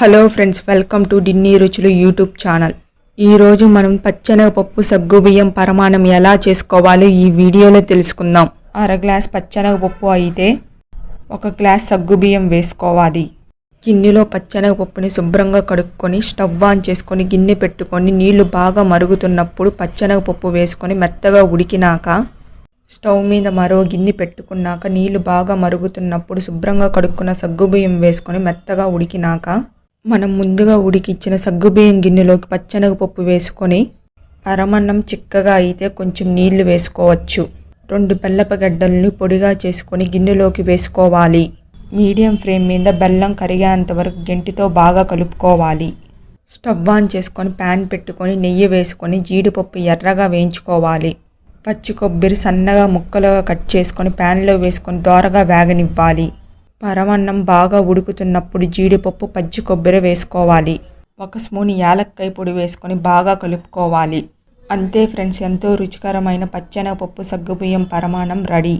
Hello friends welcome to డిన్నీ రుచులు YouTube channel. ఈరోజు మనం పచ్చనగపప్పు సగ్గుబియ్యం పరమాణం ఎలా చేసుకోవాలో ఈ వీడియోలో తెలుసుకుందాం. అర గ్లాస్ పచ్చెనగపప్పు అయితే ఒక గ్లాస్ సగ్గుబియ్యం వేసుకోవాలి. గిన్నెలో పచ్చెనగపప్పుని శుభ్రంగా కడుక్కొని స్టవ్ ఆన్ చేసుకొని గిన్నె పెట్టుకొని నీళ్ళు బాగా మరుగుతున్నప్పుడు పచ్చెనగపప్పు వేసుకొని మెత్తగా ఉడికినాక స్టవ్ మీద మరో గిన్నె పెట్టుకున్నాక నీళ్ళు బాగా మరుగుతున్నప్పుడు శుభ్రంగా కడుక్కున్న సగ్గుబియ్యం వేసుకొని మెత్తగా ఉడికినాక మనం ముందుగా ఉడికిచ్చిన సగ్గుబియ్యం గిన్నెలోకి పచ్చెనగపప్పు వేసుకొని పరమన్నం చిక్కగా అయితే కొంచెం నీళ్ళు వేసుకోవచ్చు. రెండు బెల్లపగడ్డల్ని పొడిగా చేసుకొని గిన్నెలోకి వేసుకోవాలి. మీడియం ఫ్లేమ్ మీద బెల్లం కరిగేంత వరకు గెంటితో బాగా కలుపుకోవాలి. స్టవ్ ఆన్ చేసుకొని ప్యాన్ పెట్టుకొని నెయ్యి వేసుకొని జీడిపప్పు ఎర్రగా వేయించుకోవాలి. పచ్చి కొబ్బరి సన్నగా ముక్కలుగా కట్ చేసుకొని ప్యాన్లో వేసుకొని దోరగా వేగనివ్వాలి. పరమన్నం బాగా ఉడుకుతున్నప్పుడు జీడిపప్పు పచ్చి కొబ్బరి వేసుకోవాలి. ఒక స్పూన్ యాలక్కాయ పొడి వేసుకొని బాగా కలుపుకోవాలి. అంతే ఫ్రెండ్స్ ఎంతో రుచికరమైన పచ్చెనగపప్పు సగ్గుబియ్యం పరమాణం రెడీ.